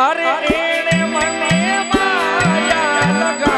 અરે એને મને માયા લગા